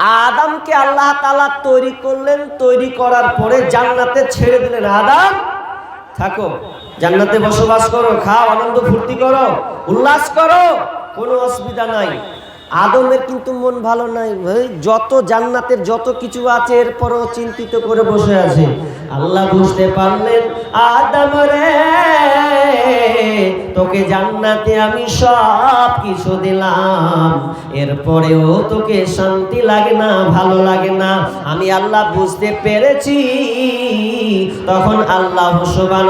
আদামকে আল্লাহ তালা তৈরি করলেন, তৈরি করার পরে জান্নাতে ছেড়ে দিলেন। আদাম, থাকো, জান্নাতে বসবাস করো, খাও, আনন্দ ফুর্তি করো, উল্লাস করো, কোনো অসুবিধা নাই। আদমের কিন্তু মন ভালো নাই। যত জান্নাতের যত কিছু আছে, এরপরও চিন্তিত করে বসে আছে। আল্লাহ বুঝতে পারলেন, আদম রে। তোকে জান্নাতে আমি সব কিছু দিলাম। এরপরেও তোকে শান্তি লাগে না, ভালো লাগে না। আমি আল্লাহ বুঝতে পেরেছি। তখন আল্লাহ সুবান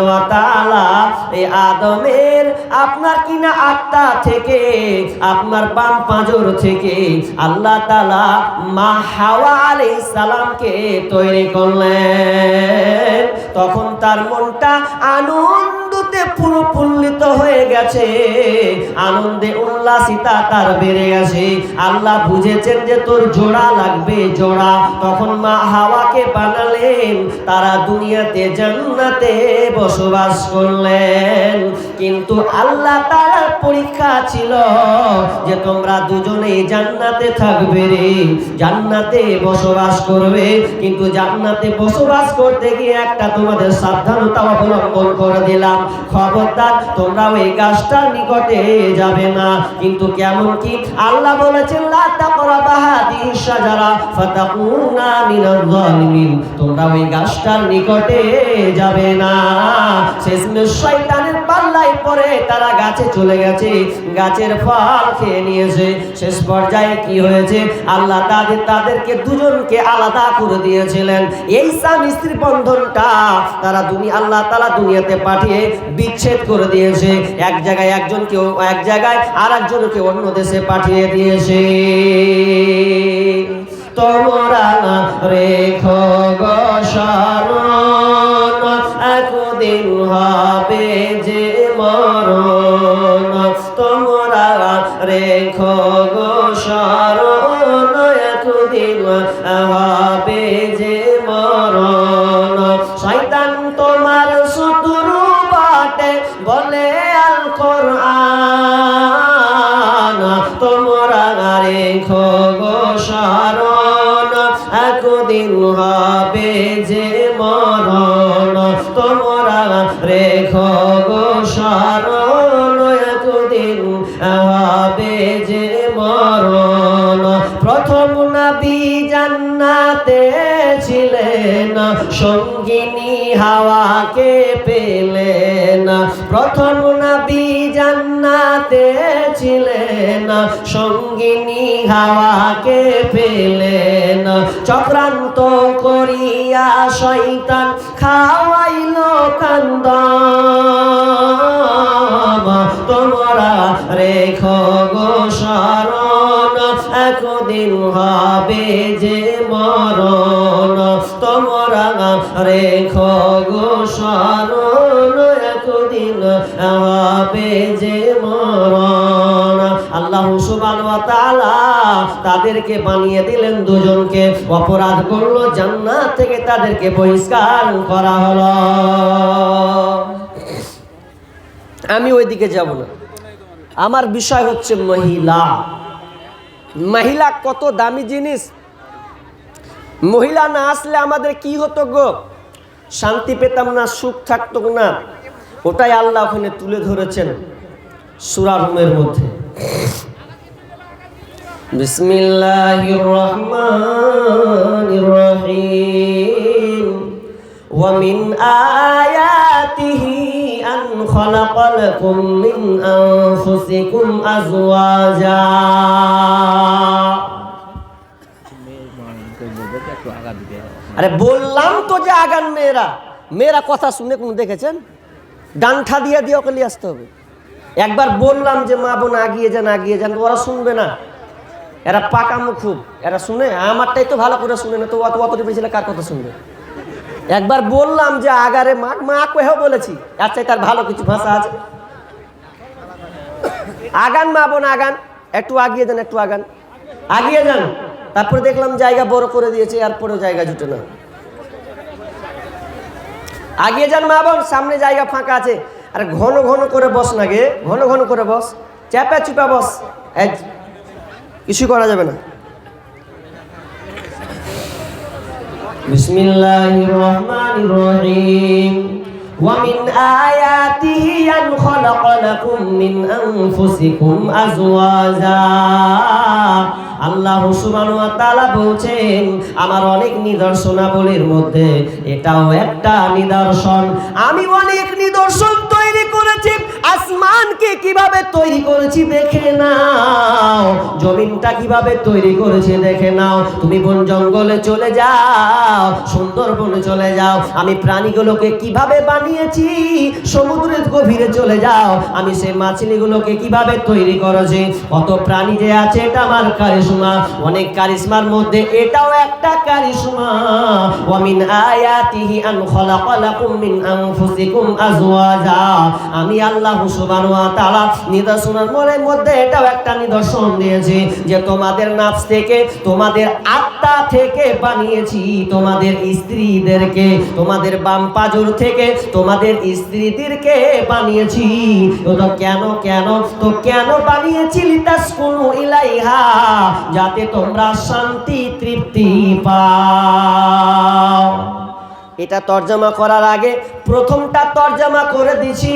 আদমের আপনার কিনা আত্মা থেকে, আপনার বাম পাঁজর থেকে আল্লাহ তাআলা মা হাওয়া আলাইহিস সালামকে তৈরি করলেন। তখন তার মনটা প্রফুল্লিত হয়ে গেছে। আনন্দে উল্লাসিতা তার বেড়ে গেছে। আল্লাহ বুঝেছেন যে তোর জোড়া লাগবে জোড়া। তখন মা হাওয়াকে বানালেন, তারা দুনিয়াতে জান্নাতে বসবাস করলেন। কিন্তু আল্লাহ পরীক্ষা ছিল যে তোমরা দুজনেই জান্নাতে থাকবে রে। জান্নাতে বসবাস করবে। কিন্তু জান্নাতে বসবাস করতে গিয়ে একটা তোমাদের সাবধানতা অবলম্বন করে দিলাম। খবরদার তোমরা ওই গাছটার নিকটে যাবে না। কিন্তু কেমন কি আল্লাহ বলেছেন তোমরা ওই গাছটার নিকটে যাবে না। শেষমেশ শয়তানের তারা গাছে চলে গেছে, গাছের ফল খেয়ে নিয়েছে। শেষ পর্যায়ে কি হয়েছে? আল্লাহ তাদের, তাদেরকে দুজনকে আলাদা করে দিয়েছিলেন। এই স্বামী স্ত্রী বন্ধনটা তারা দুনিয়া আল্লাহ তালা দুনিয়াতে পাঠিয়ে বিচ্ছেদ করে দিয়েছে। এক জায়গায় একজনকে এক জায়গায় আর একজনকে অন্য দেশে পাঠিয়ে দিয়েছে। তোমরা রেখো সঙ্গিনী হাওয়াকে পেলেন প্রথম নবী জান্নাতে ছিলেন সঙ্গিনী হাওয়াকে পেলেন চক্রান্ত করিয়া শয়তান খাওয়াইল কান্দ তোমরা রেখো গো শরণ, একদিন হবে যে তোমরা রেখো গো শরণ একদিন হবে যে মরণ। আল্লাহ সুবহান তাদেরকে বানিয়ে দিলেন দুজনকে। অপরাধ করল, জান্নাত থেকে তাদেরকে বহিষ্কার করা হলো। আমি ওইদিকে যাব না। আমার বিষয় হচ্ছে মহিলা। মহিলা কত দামি জিনিস মহিলা না আসলে আমাদের কি হতো গো? শান্তি পেতাম না, সুখ থাকতো না। ওটাই আল্লাহ ওখানে তুলে ধরেছেন সুরারুমের মধ্যে। বিসমিল্লাহির রহমানির রহিম। ওয়া আয়াতিহি আন খলাকালাকুম আরে বললাম তো যে আগান মেয়েরা। মেয়েরা কথা শুনে কোন দেখেছেন? ডান্ঠা দিয়ে দিয়ে ওকে নিয়ে আসতে হবে। একবার বললাম যে মা বোন আগিয়ে যান আগিয়ে যান, ওরা শুনবে না। এরা পাকামো খুব। এরা শুনে, আমারটাই তো ভালো করে শুনে না, তো অত অত বেশি কার কথা শুনবে? একবার বললাম যে আগারে মা মা কহেও বলেছি। আর চাই তার ভালো কিছু ভাষা আছে। আগান মা বোন, আগান। একটু আগিয়ে যান, একটু আগান। আগিয়ে যান। তারপরে দেখলাম জায়গা বড় করে দিয়েছে, এরপরেও জায়গা জুটে না। আগে যান মা বোন, সামনে জায়গা ফাঁকা আছে। আর ঘন ঘন করে বস না গে, ঘন ঘন করে বস। চ্যাপা চুপা বস। কিছু করা যাবে না। বিসমিল্লাহির রহমানির রহিম। ومن آياته أن خلق لكم من أنفسكم أزواجا আল্লাহ সুবহানাহু ওয়া তাআলা বলছেন আমার অনেক নিদর্শনাবলীর মধ্যে এটাও একটা নিদর্শন আমি অনেক নিদর্শন তৈরি করেছি, আসমানকে কীভাবে তৈরি করেছি দেখে নাও। জমিনটা কীভাবে তৈরি করেছি দেখে নাও। তুমি বন জঙ্গলে চলে যাও, সুন্দরবনে চলে যাও। আমি প্রাণীগুলোকে কীভাবে বানিয়েছি, সমুদ্রের গভীরে চলে যাও। আমি সেই মাছলিগুলোকে কীভাবে তৈরি করেছি? কত প্রাণী যে আছে এটা আমার কারিশমা। অনেক কারিশমার মধ্যে এটাও একটা কারিশমা। ওয়ামিন আয়াতিহি আন খালাকালাকুম মিন আনফুসিকুম আজওয়াজা। আমি আল্লাহ ওয়া নিদর্শনের মনে মধ্যে এটাও একটা নিদর্শন দিয়েছি যে তোমাদের নাফস থেকে, তোমাদের আত্মা থেকে বানিয়েছি তোমাদের স্ত্রীদেরকে, তোমাদের বাম পাজর থেকে তোমাদের স্ত্রীদেরকে বানিয়েছি। তো কেন কেন? তো কেন বানিয়েছি লিতাসকুনু ইলাইহা, যাতে তোমরা শান্তি, তৃপ্তি পাও। এটা তর্জমা করার আগে প্রথমটা তর্জমা করে দিছি।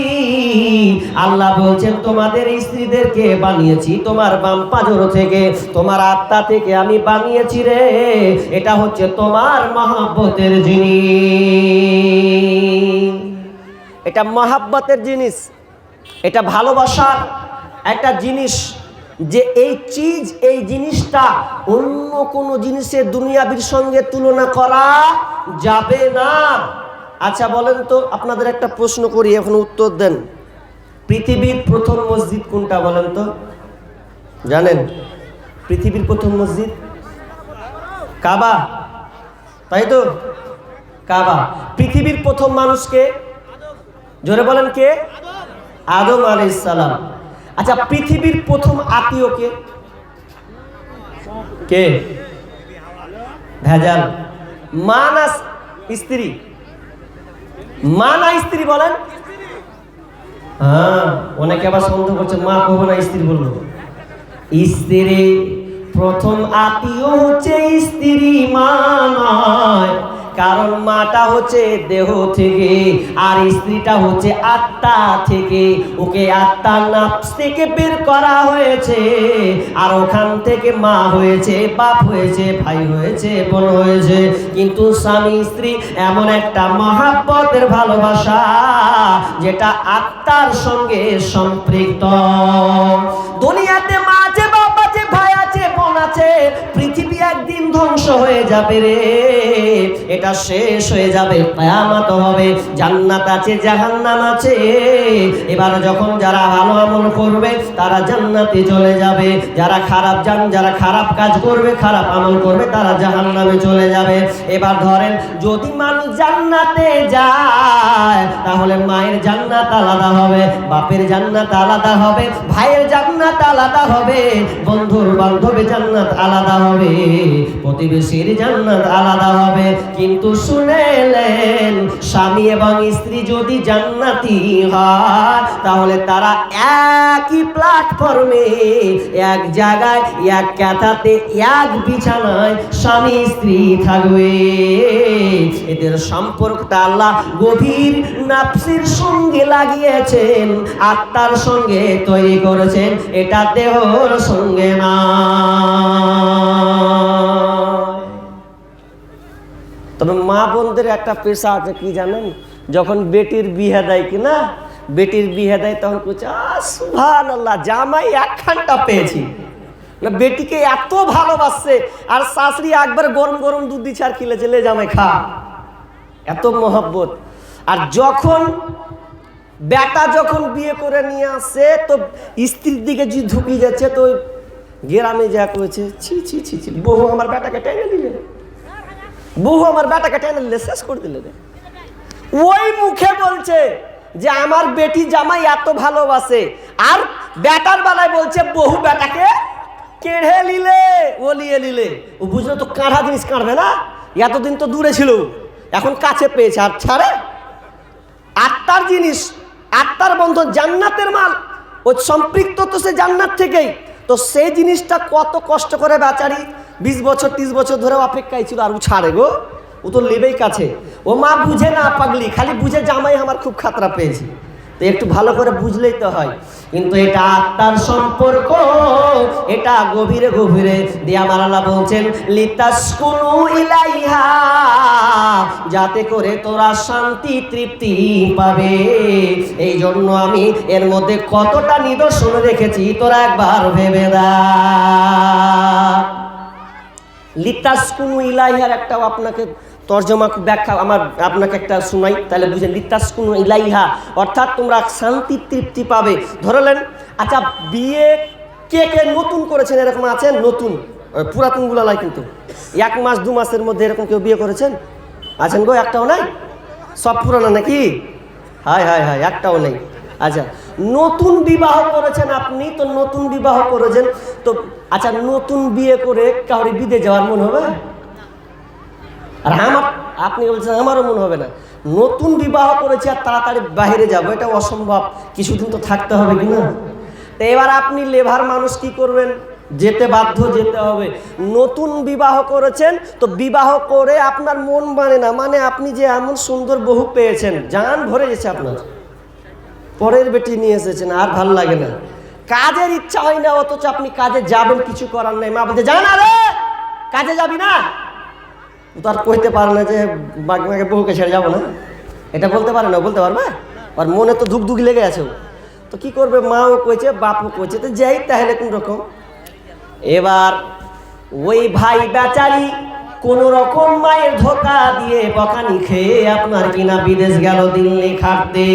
আল্লাহ বলছেন, তোমাদের স্ত্রীদেরকে বানিয়েছি, তোমার বাম পাজর থেকে, তোমার আত্মা থেকে আমি বানিয়েছি রে। এটা হচ্ছে তোমার মহাব্বতের জিনিস। এটা মহাব্বতের জিনিস, এটা ভালোবাসার একটা জিনিস। যে এই চিজ, এই জিনিসটা অন্য কোনো জিনিসের দুনিয়াবির সঙ্গে তুলনা করা যাবে না। আচ্ছা বলেন তো, আপনাদের একটা প্রশ্ন করি, এখন উত্তর দেন। পৃথিবীর প্রথম মসজিদ কোনটা, বলেন তো? জানেন? পৃথিবীর প্রথম মসজিদ? কাবা। তাই তো? কাবা। পৃথিবীর প্রথম মানুষকে জোরে বলেন কে? আদম আলাইহিস সালাম। আচ্ছা পৃথিবীর প্রথম আত্মীয় কে? কে? ভেজাল। মা না স্ত্রী। মা না স্ত্রী বলেন? হ্যাঁ অনেকে আবার সন্দেহ করছে মা কবে না স্ত্রী বলব? স্ত্রী প্রথম আত্মীয় হচ্ছে স্ত্রী মা নয়। কারণ মাটা হচ্ছে দেহ থেকে, আর স্ত্রীটা হচ্ছে আত্মা থেকে। ওকে আত্মার নাফস থেকে বের করা হয়েছে, আর ওখান থেকে মা হয়েছে, বাপ হয়েছে, ভাই হয়েছে, বোন হয়েছে। কিন্তু স্বামী, স্ত্রী এমন একটা মহাব্বতের ভালোবাসা, যেটা আত্মার সঙ্গে সম্পৃক্ত। দুনিয়াতে মা আছে, বাপ আছে, ভাই আছে, বোন আছে ধ্বংস হয়ে যাবে রে। এটা শেষ হয়ে যাবে, কেয়ামত হবে। জান্নাত আছে, জাহান্নাম আছে। এবার যখন যারা ভালো আমল করবে, তারা জান্নাতে চলে যাবে। যারা খারাপ জান যারা খারাপ কাজ করবে, খারাপ আমল করবে, তারা জাহান্নামে চলে যাবে। এবার ধরেন, যদি মানুষ জান্নাতে যায়, তাহলে মায়ের জান্নাত আলাদা হবে, বাপের জান্নাত আলাদা হবে, ভাইয়ের জান্নাত আলাদা হবে, বন্ধুর বান্ধবের জান্নাত আলাদা হবে। প্রতিবেশীর জান্নাত আলাদা হবে। কিন্তু শুনেলেন, স্বামী এবং স্ত্রী যদি জান্নাতি হয়, তাহলে তারা একই প্ল্যাটফর্মে এক জায়গায়, এক ক্যাথাতে এক বিছানায় স্বামী, স্ত্রী থাকবে। এদের সম্পর্কটা আল্লাহ গভীর নাফসির সঙ্গে লাগিয়েছেন, আত্মার সঙ্গে তৈরি করেছেন। এটা দেহর সঙ্গে না। তবে মা বোনদের একটা পেশা আছে কি জানেন? যখন বেটির বিয়ে দেয় কিনা, বেটির বিয়ে দেয় তখন বলছে সুভান আল্লাহ জামাই একখানটা পেয়েছি। না, বেটিকে এত ভালোবাসছে, আর শাশুড়ি একবার গরম গরম দুধ দিচ্ছে আর খিলেছে লে জামাই, খা। এত মহব্বত। আর যখন বেটা যখন বিয়ে করে নিয়ে আসে, তো স্ত্রীর দিকে যে ঢুকিয়ে যাচ্ছে, তো গ্রামে যা করেছে ছি ছি ছি ছি বহু আমার বেটাকে টেনে দিলে বহু আমার বেটাকে টেনে শেষ করে দিলে রে। ওই মুখে বলছে যে, আমার বেটি জামাই এত ভালোবাসে। আর বেটার বেলায় বলছে, বহু বেটাকে কেড়ে নিলে ওলিয়ে নিলে। ও বুঝলো তো কাঁড়া জিনিস কাঁড়বে না? এতদিন তো দূরে ছিল। এখন কাছে পেয়েছে। আর ছাড়ে, আত্মার জিনিস, আত্মার বন্ধন জান্নাতের মাল। ও সম্পৃক্ত তো সে জান্নাত থেকেই। তো সেই জিনিসটা কত কষ্ট করে বেচারি বিশ বছর, ত্রিশ বছর ধরে অপেক্ষায় ছিল আর ও ছাড়ে গো। ও তো লেবেই কাছে। ও মা বুঝে না পাগলি, খালি বুঝে জামাই আমার খুব খাতরা পেয়েছে। একটু ভালো করে বুঝলেই তো হয়। কিন্তু এটা আত্মার সম্পর্ক, এটা গভীরে গভীরে দিয়ে আল্লাহ বলছেন, লিতাসকুনু ইলাইহা যাতে করে তোরা শান্তি, তৃপ্তি পাবে। এই জন্য আমি এর মধ্যে কতটা নিদর্শন রেখেছি, তোরা একবার ভেবে দা লিতাসকুনু ইলাইহার একটাও আপনাকে তর্জমা ব্যাখ্যা আমার আপনাকে একটা শোনাই, তাহলে বুঝেন লিতাসকুনু ইলাইহা, অর্থাৎ তোমরা শান্তি তৃপ্তি পাবে। ধরলেন আচ্ছা বিয়ে কে কে নতুন করেছেন, এরকম আছেন? নতুন। পুরাতনগুলো নয় কিন্তু। এক মাস, দু মাসের মধ্যে এরকম কেউ বিয়ে করেছেন? আছেন গো, একটাও নাই? সব পুরানো নাকি? হায় হায় হায়, একটাও নেই। আচ্ছা নতুন বিবাহ করেছেন আপনি, তো নতুন বিবাহ করেছেন, তো আচ্ছা নতুন বিয়ে করে কাউরি বিদে যাওয়ার মন হবে? আর আমার আপনি বলছেন, আমারও মনে হবে না। নতুন বিবাহ করেছি আর তাড়াতাড়ি বাইরে যাব, এটা অসম্ভব। কিছুদিন তো থাকতে হবে কি না? তো এবার আপনি লেভার মানুষ কি করবেন? যেতে বাধ্য যেতে হবে। নতুন বিবাহ করেছেন, তো বিবাহ করে আপনার মন মানে না মানে আপনি যে এমন সুন্দর বহু পেয়েছেন, জান ভরে গেছে আপনার। পরের বেটি নিয়ে এসেছেন, আর ভালো লাগে না। কাজের ইচ্ছা হয় না, অথচ আপনি কাজে যাবেন, কিছু করার নাই। মা বলতে জানা রে কাজে যাবি না? তো আর কইতে পারে না যে বাগমাকে বহুকে ছেড়ে যাব না। এটা বলতে পারে না, বলতে পারবে? আর মনে তো ধুক ধুক লেগে আছে তো কি করবে, মাও কইছে, বাপও কইছে, তো যাই তাহলে কোন রকম এবার ওই ভাই বেচারি কোন রকম মায়ের ধোকা দিয়ে বকানি খেয়ে আপনার কিনা বিদেশ গেল দিল্লি খাটতে।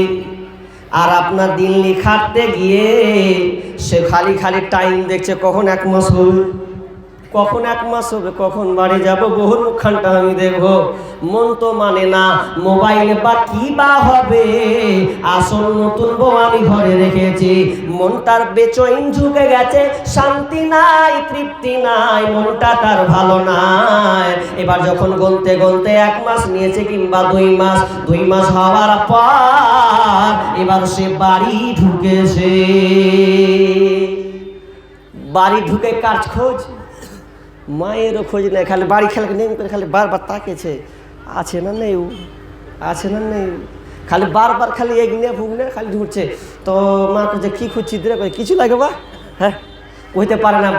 আর আপনার দিল্লি খাটতে গিয়ে সে খালি খালি টাইম দেখছে কখন এক মাস কখন এক মাস হবে, কখন বাড়ি যাব, বহুর মুখখানটা আমি দেখব। মন তো মানে না, মোবাইলে বা কি বা হবে? আসল নতুন বউ আমি ঘরে রেখেছি। মনটার বেচইন ঝুঁকে গেছে, শান্তি নাই, তৃপ্তি নাই, মনটা তার ভালো নাই। এবার যখন গনতে গনতে এক মাস নিয়েছে কিংবা দুই মাস দুই মাস হওয়ার পর এবার সে বাড়ি ঢুকেছে। বাড়ি ঢুকে কাজ খোঁজ। মায়েরও খোঁজ নেই খালি বাড়ি খেলাকে নেই করে খালি বারবার তাকেছে আছে না নেই? আছে না নেই খালি বারবার খালি এগিয়ে ভুগলে খালি ঢুকছে তো মা করছে কী খুঁজছি দিলে কিছু লাগে বা হ্যাঁ? কইতে পারে না।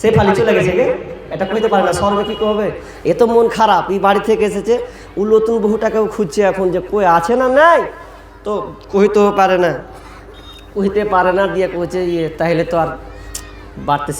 সে ফালি চলে গেছে গে এটা কইতে পারে না সর্বে কী হবে এ তো মন খারাপ। এই বাড়ি থেকে এসেছে। ও নতুন বহুটাকেও খুঁজছে এখন যে কই, আছে না নাই? তো কইতেও পারে না। কইতে পারে না, দিয়ে কইছে ইয়ে তাহলে তো আর বাড়তে